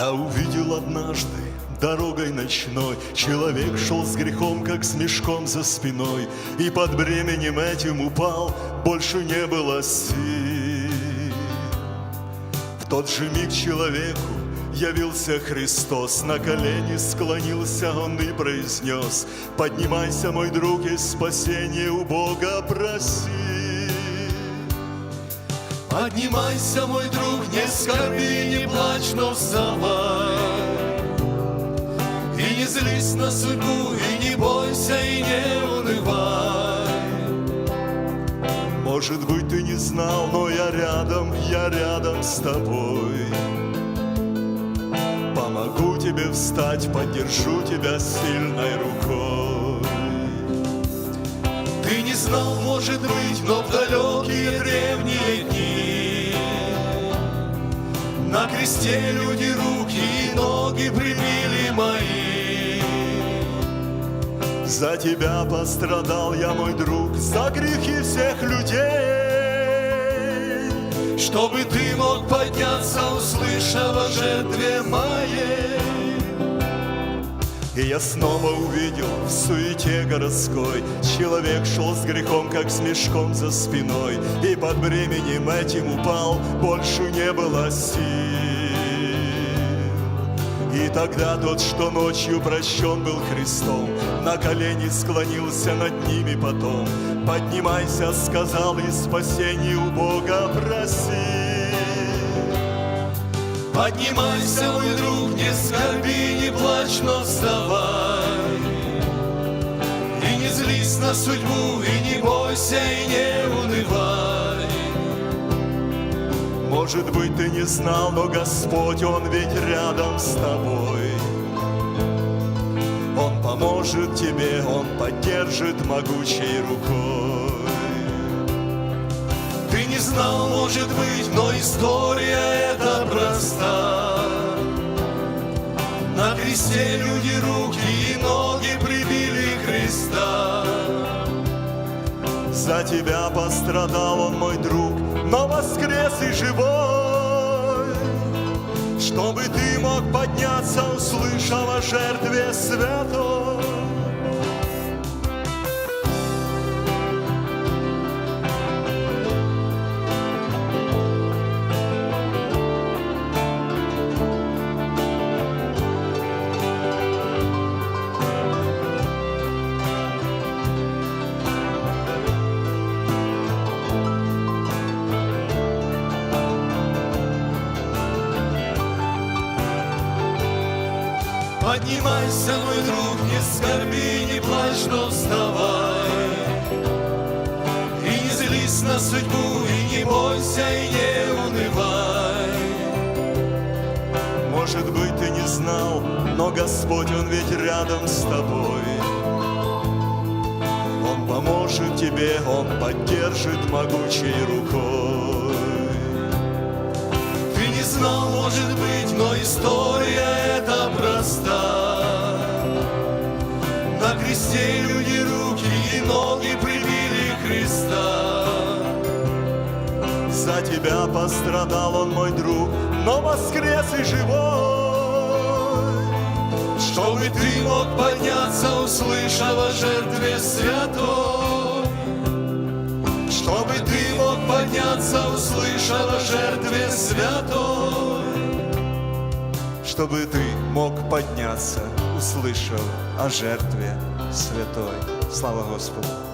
Я увидел однажды дорогой ночной Человек шел с грехом, как с мешком за спиной И под бременем этим упал, больше не было сил. В тот же миг человеку явился Христос На колени склонился он и произнес Поднимайся, мой друг, и спасение у Бога проси Поднимайся, мой друг, не скорби, не плачь, но вставай. И не злись на судьбу, и не бойся, и не унывай. Может быть, ты не знал, но я рядом, я рядом с тобой. Помогу тебе встать, поддержу тебя сильной рукой Ты не знал, может быть, но в далекие древние дни На кресте люди руки и ноги прибили мои. За тебя пострадал я, мой друг, за грехи всех людей. Чтобы ты мог подняться, услышав о жертве моей И я снова увидел в суете городской Человек шел с грехом, как с мешком за спиной И под бременем этим упал, больше не было сил. И тогда тот, что ночью прощен был Христом На колени склонился над ними потом. Поднимайся, сказал, и спасение у Бога проси Поднимайся, мой друг, не скорби, не плачь, но вставай И не злись на судьбу, и не бойся, и не унывай Может быть, ты не знал, но Господь, Он ведь рядом с тобой. Он поможет тебе, Он поддержит могучей рукой. Знал, может быть, но история эта проста На кресте люди руки и ноги прибили Христа За тебя пострадал Он, мой друг, но воскрес и живой. Чтобы ты мог подняться, услышав о жертве святой. Поднимайся, мой друг, не скорби, не плачь, но вставай И не злись на судьбу, и не бойся, и не унывай Может быть, ты не знал, но Господь, Он ведь рядом с тобой. Он поможет тебе, Он поддержит могучей рукой. Кресте люди руки и ноги прибили Христа. За тебя пострадал Он, мой друг, но воскрес и живой. Чтобы ты мог подняться, услышав о жертве святой. Чтобы ты мог подняться, услышав о жертве святой. Чтобы ты мог подняться, услышав о жертве святой. Слава Господу!